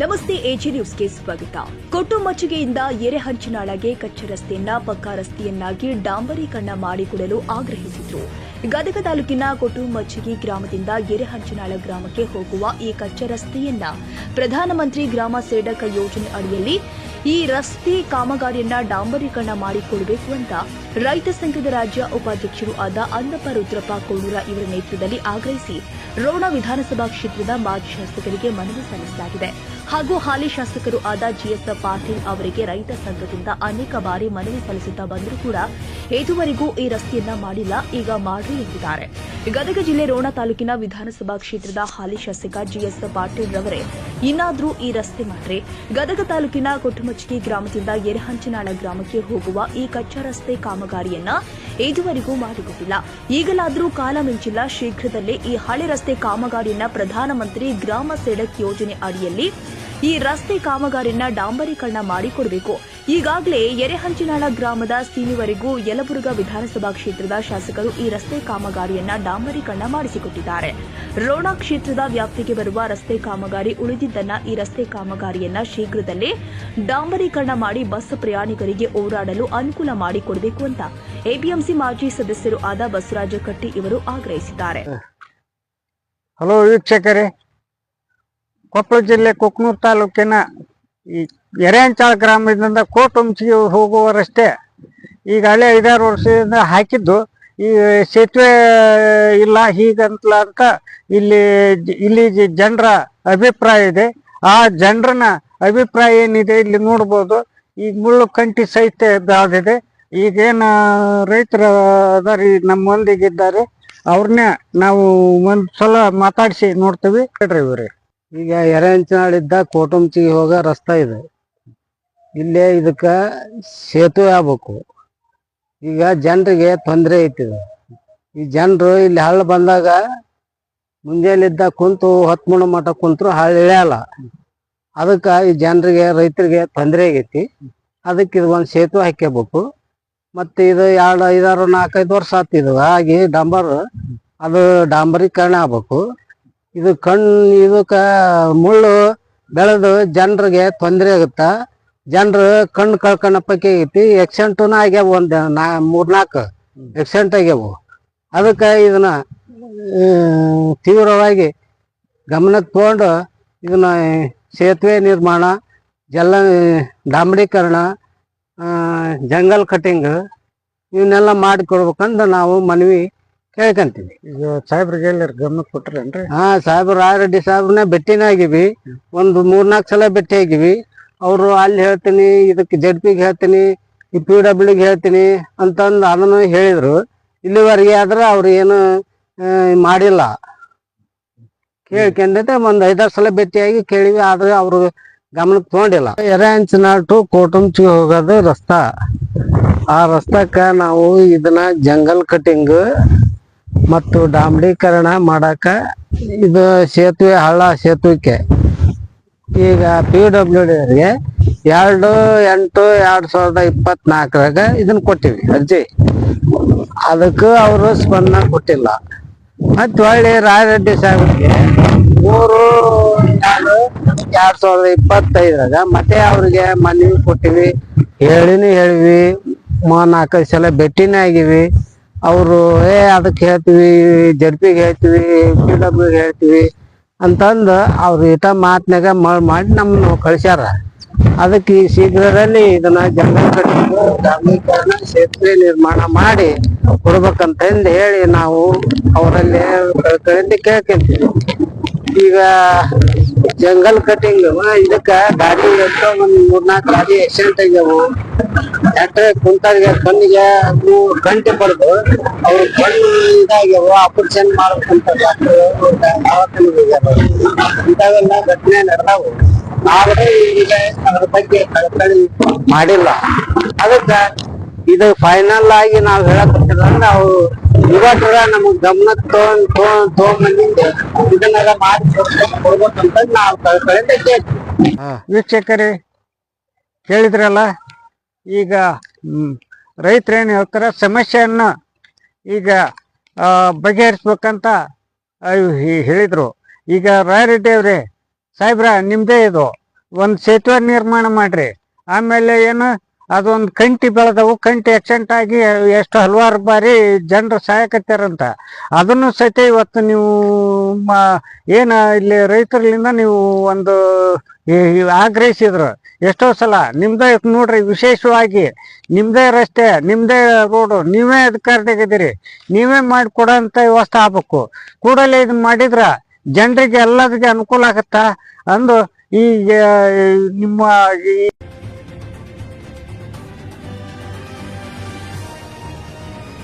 ನಮಸ್ತೆ ಎಜಿ ನ್ಯೂಸ್ಗೆ ಸ್ವಾಗತ. ಕೊಟ್ಟು ಮಚ್ಚಿಗೆಯಿಂದ ಎರೆಹಂಚಿನಾಳಗೆ ಕಚ್ಚ ರಸ್ತೆಯನ್ನ ಪಕ್ಕಾ ರಸ್ತೆಯನ್ನಾಗಿ ಡಾಂಬರೀಕರಣ ಮಾಡಿಕೊಡಲು ಆಗ್ರಹಿಸಿದ್ರು. ಗದಗ ತಾಲೂಕಿನ ಕೊಟ್ಟು ಮಚ್ಚಿಗೆ ಗ್ರಾಮದಿಂದ ಎರೆಹಂಚಿನಾಳ ಗ್ರಾಮಕ್ಕೆ ಹೋಗುವ ಈ ಕಚ್ಚ ರಸ್ತೆಯನ್ನ ಪ್ರಧಾನಮಂತ್ರಿ ಗ್ರಾಮ ಸೇಡಕ ಯೋಜನೆ ಅಡಿಯಲ್ಲಿ ಈ ರಸ್ತೆ ಕಾಮಗಾರಿಯನ್ನ ಡಾಂಬರೀಕರಣ ಮಾಡಿಕೊಡಬೇಕು ಅಂತ ರೈತ ಸಂಘದ ರಾಜ್ಯ ಉಪಾಧ್ಯಕ್ಷರು ಆದ ಅನ್ನಪ್ಪ ರುದ್ರಪ್ಪ ಕೋಣೂರ ಇವರ ನೇತೃತ್ವದಲ್ಲಿ ಆಗ್ರಹಿಸಿ ರೋಣ ವಿಧಾನಸಭಾ ಕ್ಷೇತ್ರದ ಮಾಜಿ ಶಾಸಕರಿಗೆ ಮನವಿ ಸಲ್ಲಿಸಲಾಗಿದೆ. ಹಾಗೂ ಹಾಲಿ ಶಾಸಕರು ಆದ ಜಿಎಸ್ ಪಾಟೀಲ್ ಅವರಿಗೆ ರೈತ ಸಂಘದಿಂದ ಅನೇಕ ಬಾರಿ ಮನವಿ ಸಲ್ಲಿಸುತ್ತಾ ಬಂದರೂ ಕೂಡ ಇದುವರೆಗೂ ಈ ರಸ್ತೆಯನ್ನ ಮಾಡಿಲ್ಲ, ಈಗ ಮಾಡ್ರಿ ಎಂದಿದ್ದಾರೆ. ಗದಗ ಜಿಲ್ಲೆ ರೋಣ ತಾಲೂಕಿನ ವಿಧಾನಸಭಾ ಕ್ಷೇತ್ರದ ಹಾಲಿ ಶಾಸಕ ಜಿಎಸ್ ಪಾಟೀಲ್ ರವರೇ, ಇನ್ನಾದರೂ ಈ ರಸ್ತೆ ಮಾಡ್ರಿ. ಗದಗ ತಾಲೂಕಿನ ಕೊಟ್ಟಮಚ್ಚಿಗೆ ಗ್ರಾಮದಿಂದ ಎರೆಹಂಚನಾಳ ಗ್ರಾಮಕ್ಕೆ ಹೋಗುವ ಈ ಕಚ್ಚಾ ರಸ್ತೆ ಕಾಮಗಾರಿಯನ್ನ ಇದುವರೆಗೂ ಮಾಡಿಕೊಟ್ಟಿಲ್ಲ. ಈಗಲಾದರೂ ಕಾಲ ಮಿಂಚಿಲ್ಲ. ಶೀಘ್ರದಲ್ಲೇ ಈ ಹಳೆ ರಸ್ತೆ ಕಾಮಗಾರಿಯನ್ನ ಪ್ರಧಾನಮಂತ್ರಿ ಗ್ರಾಮ ಸೆಡಕ್ ಯೋಜನೆ ಅಡಿಯಲ್ಲಿ ಈ ರಸ್ತೆ ಕಾಮಗಾರಿಯನ್ನ ಡಾಂಬರೀಕರಣ ಮಾಡಿಕೊಡಬೇಕು. ಈಗಾಗಲೇ ಎರೆಹಂಚಿನಾಳ ಗ್ರಾಮದ ಸೀಮಿವರೆಗೂ ಯಲಬುರ್ಗ ವಿಧಾನಸಭಾ ಕ್ಷೇತ್ರದ ಶಾಸಕರು ಈ ರಸ್ತೆ ಕಾಮಗಾರಿಯನ್ನ ಡಾಂಬರೀಕರಣ ಮಾಡಿಸಿಕೊಟ್ಟಿದ್ದಾರೆ. ರೋಣ ಕ್ಷೇತ್ರದ ವ್ಯಾಪ್ತಿಗೆ ಬರುವ ರಸ್ತೆ ಕಾಮಗಾರಿ ಉಳಿದಿದ್ದನ್ನ ಈ ರಸ್ತೆ ಕಾಮಗಾರಿಯನ್ನ ಶೀಘ್ರದಲ್ಲೇ ಡಾಂಬರೀಕರಣ ಮಾಡಿ ಬಸ್ ಪ್ರಯಾಣಿಕರಿಗೆ ಓಡಾಡಲು ಅನುಕೂಲ ಮಾಡಿಕೊಡಬೇಕು ಅಂತ ಎಪಿಎಂಸಿ ಮಾಜಿ ಸದಸ್ಯರು ಆದ ಬಸವರಾಜ ಕಟ್ಟಿ ಇವರು ಆಗ್ರಹಿಸಿದ್ದಾರೆ. ಹಲೋ ವೀಕ್ಷಕರೇ ಕೊಪ್ಪಳ ಜಿಲ್ಲೆ ಕುಕ್ನೂರು ತಾಲೂಕಿನ ಈ ಎರೆಂಚಾಳ ಗ್ರಾಮದಿಂದ ಕೋಟುಂಚಿಗೆ ಹೋಗುವ ರಸ್ತೆ ಈಗ ಹಳೆ ಐದಾರು ವರ್ಷದಿಂದ ಹಾಕಿದ್ದು. ಈ ಸೇತುವೆ ಇಲ್ಲ ಹೀಗಂತಲ ಅಂತ ಇಲ್ಲಿ ಇಲ್ಲಿ ಜನರ ಅಭಿಪ್ರಾಯ ಇದೆ. ಆ ಜನರನ್ನ ಅಭಿಪ್ರಾಯ ಏನಿದೆ ಇಲ್ಲಿ ನೋಡ್ಬೋದು. ಈಗ ಮುಳ್ಳು ಕಂಟಿ ಸಹಿತ ಬೆಳೆದಿದೆ. ಈಗೇನ ರೈತರು ಅದಾರಿ ನಮ್ಮೊಂದಿಗಿದ್ದಾರೆ ಅವ್ರನ್ನೇ ನಾವು ಒಂದ್ಸಲ ಮಾತಾಡಿಸಿ ನೋಡ್ತೀವಿ. ಹೇಳ್ರಿ ಇವ್ರಿ. ಈಗ ಎರೆಹಂಚನಾಳಿದ್ದ ಕೋಟುಂಚಿಗೆ ಹೋಗೋ ರಸ್ತೆ ಇದೆ. ಇಲ್ಲೇ ಇದಕ್ಕೆ ಸೇತುವೆ ಆಗ್ಬೇಕು. ಈಗ ಜನರಿಗೆ ತೊಂದರೆ ಐತಿದೆ. ಈ ಜನರು ಇಲ್ಲಿ ಹಳ್ಳ ಬಂದಾಗ ಮುಂಜಾನಿದ್ದ ಕುಂತು ಹತ್ತು ಮುಣ ಮಠ ಕುಂತರು ಹಳ್ಳ ಇಳಿಯಲ್ಲ ಅದಕ್ಕೆ ಈ ಜನರಿಗೆ, ರೈತರಿಗೆ ತೊಂದರೆ ಆಗೈತಿ. ಅದಕ್ಕೆ ಇದು ಒಂದು ಸೇತುವೆ ಹಾಕ್ಯಬೇಕು. ಮತ್ತೆ ಇದು ಎರಡು ಐದಾರು ನಾಲ್ಕೈದು ವರ್ಷ ಆತಿದು ಆಗಿ ಡಾಂಬರ್ ಅದು ಡಾಂಬರೀಕರಣ ಆಗ್ಬೇಕು. ಇದು ಕಣ್ ಇದಕ್ಕ ಮುಳ್ಳು ಬೆಳೆದು ಜನರಿಗೆ ತೊಂದರೆ ಆಗುತ್ತ? ಜನರು ಕಣ್ಣು ಕಳ್ಕೊಂಡ ಐತಿ ಎಕ್ಸಿಡೆಂಟುನ ಆಗ್ಯಾವ ಒಂದ್ ನಾ ಮೂರ್ನಾಲ್ಕು ಎಕ್ಸೆಂಟ್ ಆಗ್ಯಾವು. ಅದಕ್ಕೆ ಇದನ್ನ ತೀವ್ರವಾಗಿ ಗಮನಕ್ಕೆ ತಗೊಂಡು ಇದನ್ನ ಸೇತುವೆ ನಿರ್ಮಾಣ, ಜಲ, ಡಾಂಬರೀಕರಣ ಜಂಗಲ್ ಕಟಿಂಗ್, ಇವನ್ನೆಲ್ಲ ಮಾಡಿಕೊಡ್ಬೇಕಂತ ನಾವು ಮನವಿ ಕೇಳ್ಕೊಂತೀವಿ ಈಗ ಸಾಹೇಬ್ರಿಗೆ ಎಲ್ಲಾರು ಗಮನ ಕೊಟ್ರೇನ್ರಿ? ಹಾ ಸಾಹೇಬ್ರು ಆರ್ರೆಡ್ಡಿ ಸಾಹೇಬ್ರನ್ನ ಭೇಟಿನ ಆಗಿವಿ. ಒಂದು ಮೂರ್ನಾಲ್ಕು ಸಲ ಭೇಟಿ ಆಗಿವಿ. ಅವರು ಅಲ್ಲಿ ಹೇಳ್ತೀನಿ ಇದಕ್ಕೆ ಜೆಡ್ ಪಿಗೆ ಹೇಳ್ತೀನಿ ಈ ಪಿ ಡಬ್ಲ್ಯೂಗೆ ಹೇಳ್ತೀನಿ ಅಂತಂದು ಅದನ್ನು ಹೇಳಿದ್ರು. ಇಲ್ಲಿವರೆಗೆ ಆದ್ರೆ ಅವ್ರು ಏನು ಮಾಡಿಲ್ಲ. ಕೇಳ್ಕೊಂಡೈತೆ ಒಂದ್ ಐದಾರು ಸಲ ಭೇಟಿಯಾಗಿ ಕೇಳಿವಿ ಆದ್ರೆ ಅವರು ಗಮನಕ್ಕೆ ತಗೊಂಡಿಲ್ಲ. ಎರೆಹಂಚನಾಳ್ ಟು ಕೋಟುಂಚಿಗೆ ಹೋಗೋದು ರಸ್ತಾ. ಆ ರಸ್ತಕ್ಕ ನಾವು ಇದನ್ನ ಜಂಗಲ್ ಕಟಿಂಗ್ ಮತ್ತು ಡಾಂಬರೀಕರಣ ಮಾಡಾಕ ಇದು ಸೇತುವೆ, ಹಳ್ಳ ಸೇತುವೆಕ್ಕೆ. ಈಗ ಪಿ ಡಬ್ಲ್ಯೂ ಅವರಿಗೆ ಎರಡು ಎಂಟು ಎರಡು ಸಾವಿರದ ಇಪ್ಪತ್ನಾಲ್ಕರಾಗ ಇದನ್ನ ಕೊಟ್ಟಿವಿ, ಅರ್ಜಿ. ಅದಕ್ಕೂ ಅವರು ಸ್ಪಂದನ ಕೊಟ್ಟಿಲ್ಲ. ಮತ್ತೆ ಹೊಳ್ಳಿ ರಾಯರೆಡ್ಡಿ ಸಾಹೇಬ್ರಿಗೆ ಮೂರು ಎರಡು ಎರಡು ಸಾವಿರದ ಇಪ್ಪತ್ತೈದರಾಗ ಮತ್ತೆ ಅವ್ರಿಗೆ ಮನವಿ ಕೊಟ್ಟಿವಿ. ಹೇಳಿನೂ ಹೇಳಿವಿ ನಾಲ್ಕೈದು ಸಲ ಭೇಟಿನೇ ಆಗಿವಿ. ಅವರು, ಏ, ಅದಕ್ಕೆ ಹೇಳ್ತೀವಿ, ಜಡ್ಪಿಗೆ ಹೇಳ್ತೀವಿ ಪಿ ಡಬ್ಲ್ಯೂಗೆ ಹೇಳ್ತೀವಿ ಅಂತಂದು ಅವ್ರು ಇಟ ಮಾತ್ನಾಗ ಮಾಡಿ ನಮ್ಮನ್ನು ಕಳ್ಸ್ಯಾರ. ಅದಕ್ಕೆ ಈ ಶೀಘ್ರದಲ್ಲಿ ಇದನ್ನ ಜಂಗಲ್ ಸೇತುವೆ ನಿರ್ಮಾಣ ಮಾಡಿ ಕೊಡ್ಬೇಕಂತಂದು ಹೇಳಿ ನಾವು ಅವರಲ್ಲಿ ಕಳ್ಕಳಿಂದ ಕೇಳ್ಕೊಂತೀವಿ. ಈಗ ಜಂಗಲ್ ಕಟ್ಟಿಂಗ್ ಇದಕ್ಕ ಗಾಡಿ ಎಷ್ಟೋ ಒಂದ್ ಮೂರ್ನಾಲ್ಕು ಗಾಡಿ ಆಕ್ಸಿಡೆಂಟ್ ಆಗ್ಯಾವು. ಡಾಕ್ಟರ್ ಕುಂತಾಗ ಕಣ್ಣಿಗೆ ಗಂಟೆ ಪಡೆದು ಅವ್ರು ಕಣ್ಣು ಇದಾಗ್ಯಾವ ಆಪರೇಷನ್ ಮಾಡ್ಬೇಕಂತ ಡಾಕ್ಟರ್ ಇಂಥವೆಲ್ಲ ಘಟನೆ ನಡೆದಾವು. ಆದ್ರೆ ಈಗ ಅದ್ರ ಬಗ್ಗೆ ಕಳ್ಕಳಿ ಮಾಡಿಲ್ಲ. ಅದಕ್ಕ ಇದು ಫೈನಲ್ ಆಗಿ ನಾವ್ ಹೇಳಕತ್ತಿದ್ರೆ ನಾವು ಇವತ್ತರ ನಮಗ್ ಗಮನ ತಗೊಂಡ್ ತಗೊಂಡ್ ತಗೊಂಬಂದಿಂದ ಇದನ್ನೆಲ್ಲ ಮಾಡಿ ಕೊಡ್ಬೇಕು- ಕೊಡ್ಬೇಕಂತ ನಾವು ಕಳ್ಕೊಳ್ಳಿ ವೀಕ್ಷಕರೇ, ಕೇಳಿದ್ರಲ್ಲ? ಈಗ ರೈತರೇನು ಹೇಳ್ತಾರೆ, ಸಮಸ್ಯೆಯನ್ನು ಈಗ ಬಗೆಹರಿಸ್ಬೇಕಂತ ಹೇಳಿದರು. ಈಗ ರಾಯರೆಡ್ಡಿ ಅವ್ರೆ, ಸಾಹೇಬ್ರ ನಿಮ್ಮದೇ ಇದು. ಒಂದು ಸೇತುವೆ ನಿರ್ಮಾಣ ಮಾಡ್ರಿ. ಆಮೇಲೆ ಏನು, ಅದೊಂದು ಕಂಟಿ ಬೆಳೆದವು, ಕಂಟಿ ಆಕ್ಸಿಡೆಂಟ್ ಆಗಿ ಎಷ್ಟು ಹಲವಾರು ಬಾರಿ ಜನರು ಸಾಯಕತ್ತಾರಂತ ಅದನ್ನು ಸಹಿತ ಇವತ್ತು ನೀವು ಏನ ಇಲ್ಲಿ ರೈತರಲ್ಲಿಂದ ನೀವು ಒಂದು ಆಗ್ರಹಿಸಿದ್ರು? ಎಷ್ಟೋ ಸಲ ನಿಮ್ದೇ ನೋಡ್ರಿ ವಿಶೇಷವಾಗಿ ನಿಮ್ದೇ ರಸ್ತೆ, ನಿಮ್ದೇ ರೋಡು ನೀವೇ ಅಧಿಕಾರದಾಗಿದ್ದೀರಿ ನೀವೇ ಮಾಡಿಕೊಡೋಂಥ ವ್ಯವಸ್ಥೆ ಆಗ್ಬೇಕು. ಕೂಡಲೇ ಇದನ್ನ ಮಾಡಿದ್ರ ಜನರಿಗೆ ಎಲ್ಲದಕ್ಕೆ ಅನುಕೂಲ ಆಗತ್ತಾ? ಅಂದು ಈ ನಿಮ್ಮ